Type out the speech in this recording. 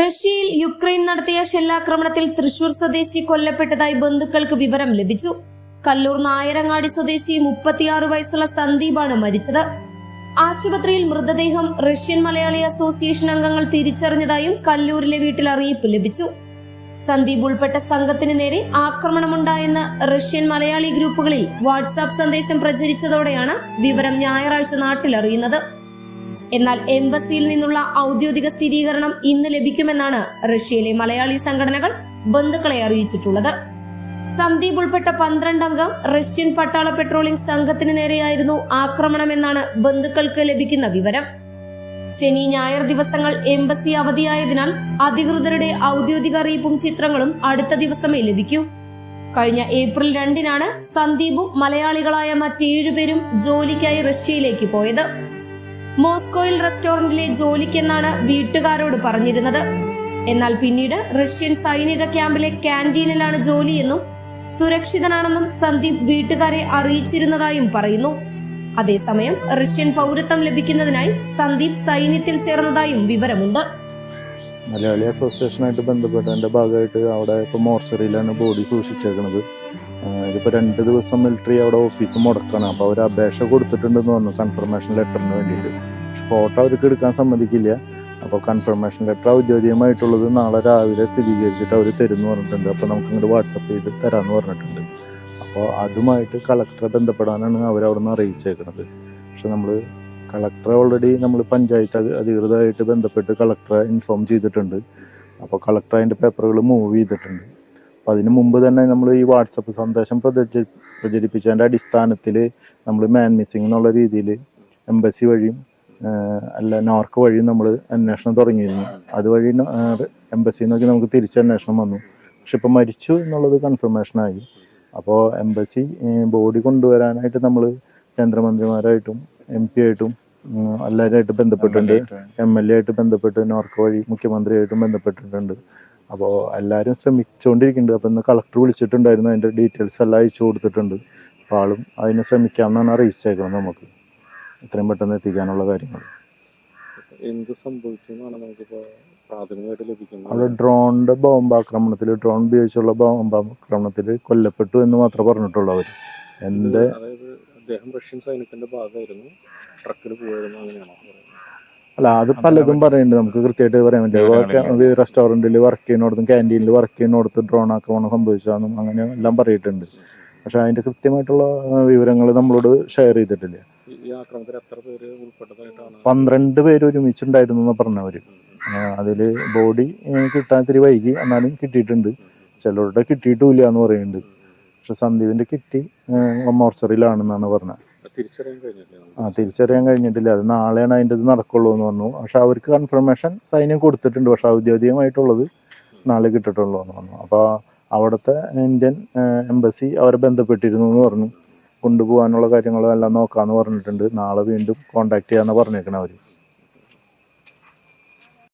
റഷ്യയിൽ യുക്രൈൻ നടത്തിയ ഷെല്ലാക്രമണത്തിൽ തൃശൂർ സ്വദേശി കൊല്ലപ്പെട്ടതായി ബന്ധുക്കൾക്ക് വിവരം ലഭിച്ചു. കല്ലൂർ നായരങ്ങാടി സ്വദേശി മുപ്പത്തിയാറ് വയസ്സുള്ള സന്ദീപാണ് മരിച്ചത്. ആശുപത്രിയിൽ മൃതദേഹം റഷ്യൻ മലയാളി അസോസിയേഷൻ അംഗങ്ങൾ തിരിച്ചറിഞ്ഞതായും കല്ലൂരിലെ വീട്ടിൽ അറിയിപ്പ് ലഭിച്ചു. സന്ദീപ് ഉൾപ്പെട്ട സംഘത്തിന് നേരെ ആക്രമണമുണ്ടായെന്ന് റഷ്യൻ മലയാളി ഗ്രൂപ്പുകളിൽ വാട്സാപ്പ് സന്ദേശം പ്രചരിച്ചതോടെയാണ് വിവരം ഞായറാഴ്ച നാട്ടിലറിയുന്നത് എന്നാൽ എംബസിയിൽ നിന്നുള്ള ഔദ്യോഗിക സ്ഥിരീകരണം ഇന്ന് ലഭിക്കുമെന്നാണ് റഷ്യയിലെ മലയാളി സംഘടനകൾ ബന്ധുക്കളെ അറിയിച്ചിട്ടുള്ളത്. സന്ദീപ് ഉൾപ്പെട്ട പന്ത്രണ്ടംഗം റഷ്യൻ പട്ടാള പെട്രോളിംഗ് സംഘത്തിന് നേരെയായിരുന്നു ആക്രമണമെന്നാണ് ബന്ധുക്കൾക്ക് ലഭിക്കുന്ന വിവരം. ശനി ഞായർ ദിവസങ്ങൾ എംബസി അവധിയായതിനാൽ അധികൃതരുടെ ഔദ്യോഗിക അറിയിപ്പും ചിത്രങ്ങളും അടുത്ത ദിവസമേ ലഭിക്കൂ. കഴിഞ്ഞ ഏപ്രിൽ രണ്ടിനാണ് സന്ദീപും മലയാളികളായ മറ്റേഴുപേരും ജോലിക്കായി റഷ്യയിലേക്ക് പോയത്. മോസ്കോയിൽ റെസ്റ്റോറന്റിലെ ജോലിക്കെന്നാണ് വീട്ടുകാരോട് പറഞ്ഞിരുന്നത്. എന്നാൽ പിന്നീട് റഷ്യൻ സൈനിക ക്യാമ്പിലെ ക്യാന്റീനിലാണ് ജോലിയെന്നും സുരക്ഷിതനാണെന്നും സന്ദീപ് വീട്ടുകാരെ അറിയിച്ചിരുന്നതായും പറയുന്നു. അതേസമയം റഷ്യൻ പൗരത്വം ലഭിക്കുന്നതിനായി സന്ദീപ് സൈന്യത്തിൽ ചേർന്നതായും വിവരമുണ്ട്. മലയാളി അസോസിയേഷനായിട്ട് ബന്ധപ്പെട്ടതിന്റെ ഭാഗമായിട്ട് അവിടെ ഇപ്പോൾ മോർച്ചറിയിലാണ് ബോഡി സൂക്ഷിച്ചേക്കുന്നത് ഇതിപ്പോൾ രണ്ട് ദിവസം മിലിറ്ററി അവിടെ ഓഫീസ് മുടക്കണം. അപ്പോൾ അവർ അപേക്ഷ കൊടുത്തിട്ടുണ്ടെന്ന് പറഞ്ഞു കൺഫർമേഷൻ ലെറ്ററിന് വേണ്ടിയിട്ട്. ഫോട്ടോ അവർക്ക് എടുക്കാൻ സമ്മതിക്കില്ല. അപ്പോൾ കൺഫർമേഷൻ ലെറ്റർ ഔദ്യോഗികമായിട്ടുള്ളത് നാളെ രാവിലെ സ്ഥിരീകരിച്ചിട്ട് അവർ എന്ന് പറഞ്ഞിട്ടുണ്ട്. അപ്പോൾ നമുക്ക് ഇങ്ങോട്ട് വാട്സപ്പ് ചെയ്ത് തരാമെന്ന് പറഞ്ഞിട്ടുണ്ട്. അപ്പോൾ അതുമായിട്ട് കളക്ടറെ ബന്ധപ്പെടാനാണ് അവരവിടെ നിന്ന് അറിയിച്ചേക്കുന്നത് പക്ഷെ നമ്മൾ കളക്ടറെ ഓൾറെഡി നമ്മൾ പഞ്ചായത്ത് അധി- അധികൃതമായിട്ട് ബന്ധപ്പെട്ട് കളക്ടറെ ഇൻഫോം ചെയ്തിട്ടുണ്ട്. അപ്പോൾ കളക്ടർ അതിന്റെ പേപ്പറുകൾ മൂവ് ചെയ്തിട്ടുണ്ട്. അപ്പോൾ അതിന് മുമ്പ് തന്നെ നമ്മൾ ഈ വാട്സപ്പ് സന്ദേശം പ്രചരി പ്രചരിപ്പിച്ചതിന്റെ അടിസ്ഥാനത്തിൽ നമ്മൾ മാൻ മിസ്സിംഗ് എന്നുള്ള രീതിയിൽ എംബസി വഴിയും അല്ല നോർക്ക് വഴി നമ്മൾ അന്വേഷണം തുടങ്ങിയിരുന്നു. അതുവഴി എംബസിയിൽ നിന്നൊക്കെ നമുക്ക് തിരിച്ച് അന്വേഷണം വന്നു. പക്ഷെ ഇപ്പം മരിച്ചു എന്നുള്ളത് കൺഫർമേഷനായി അപ്പോൾ എംബസി ബോഡി കൊണ്ടുവരാനായിട്ട് നമ്മൾ കേന്ദ്രമന്ത്രിമാരായിട്ടും എം പി ആയിട്ടും എല്ലാവരുമായിട്ട് ബന്ധപ്പെട്ടിട്ടുണ്ട്. എം എൽ എ ആയിട്ട് ബന്ധപ്പെട്ട് നോർക്ക് വഴി മുഖ്യമന്ത്രിയായിട്ടും ബന്ധപ്പെട്ടിട്ടുണ്ട്. അപ്പോൾ എല്ലാവരും ശ്രമിച്ചുകൊണ്ടിരിക്കുന്നുണ്ട് അപ്പോൾ ഇന്ന് കളക്ടർ വിളിച്ചിട്ടുണ്ടായിരുന്നു. അതിന്റെ ഡീറ്റെയിൽസ് എല്ലാം അയച്ചു കൊടുത്തിട്ടുണ്ട്. അപ്പോൾ ആളും അതിന് ശ്രമിക്കാമെന്നാണ് അറിയിച്ചേക്കുന്നത് നമുക്ക്. എത്രയും പെട്ടെന്ന് എത്തിക്കാനുള്ള കാര്യങ്ങൾ. എന്ത് സംഭവിച്ചു എന്നാണ് നമുക്കിപ്പോ പ്രാഥമികമായിട്ട് ലഭിക്കുന്നത്? അവിടെ ഡ്രോണിന്റെ ബോംബാക്രമണത്തിൽ ഡ്രോൺ ഉപയോഗിച്ചുള്ള ബോംബാക്രമണത്തിൽ കൊല്ലപ്പെട്ടു എന്ന് മാത്രമേ പറഞ്ഞിട്ടുള്ളൂ അവർ എന്റെ അതായത് അദ്ദേഹം റഷ്യൻ സൈന്യത്തിന്റെ ഭാഗമായിരുന്നു. ട്രക്കിൽ പോയിരുന്നു അങ്ങനെയാണോ? പറയുന്നത്? അല്ല അത് പലതും പറയുന്നുണ്ട്. നമുക്ക് കൃത്യമായിട്ട് പറയാൻ പറ്റില്ല. റെസ്റ്റോറന്റിൽ വർക്ക് ചെയ്യുന്നിടത്തും ക്യാന്റീനിൽ വർക്ക് ചെയ്യുന്നിടത്ത് ഡ്രോൺ ആക്രമണം സംഭവിച്ചാന്നും അങ്ങനെ എല്ലാം പറഞ്ഞിട്ടുണ്ട് പക്ഷെ അതിന്റെ കൃത്യമായിട്ടുള്ള വിവരങ്ങൾ നമ്മളോട് ഷെയർ ചെയ്തിട്ടില്ല. ഈ- ഈ ആക്രമണത്തിൽ എത്ര പേര് ഉൾപ്പെട്ടതായിട്ടാണ്? പന്ത്രണ്ട് പേര് ഒരുമിച്ചുണ്ടായിരുന്നു എന്ന് പറഞ്ഞവര്. അതിൽ ബോഡി കിട്ടാൻ ഇത്തിരി വൈകി എന്നാലും കിട്ടിയിട്ടുണ്ട്. ചിലരുടെ കിട്ടിയിട്ടില്ല എന്ന് പറയുന്നുണ്ട്. പക്ഷെ സന്ദീപിന്റെ കിട്ടി മോർച്ചറിയിലാണെന്നാണ് പറഞ്ഞത്. ആ തിരിച്ചറിയാൻ കഴിഞ്ഞിട്ടില്ല. അത് നാളെയാണ് അതിന്റെ ഇത് നടക്കുള്ളൂ എന്ന് പറഞ്ഞു. പക്ഷെ അവർക്ക് കൺഫർമേഷൻ സൈന്യം കൊടുത്തിട്ടുണ്ട്. പക്ഷെ ഔദ്യോഗികമായിട്ടുള്ളത് നാളെ കിട്ടിട്ടുള്ളൂ എന്ന് പറഞ്ഞു. അപ്പോൾ അവിടുത്തെ ഇന്ത്യൻ എംബസി അവരെ ബന്ധപ്പെട്ടിരുന്നു എന്ന് പറഞ്ഞു. കൊണ്ടുപോകാനുള്ള കാര്യങ്ങളും എല്ലാം നോക്കാമെന്ന് പറഞ്ഞിട്ടുണ്ട്. നാളെ വീണ്ടും കോണ്ടാക്ട് ചെയ്യാന്ന് പറഞ്ഞേക്കണം അവർ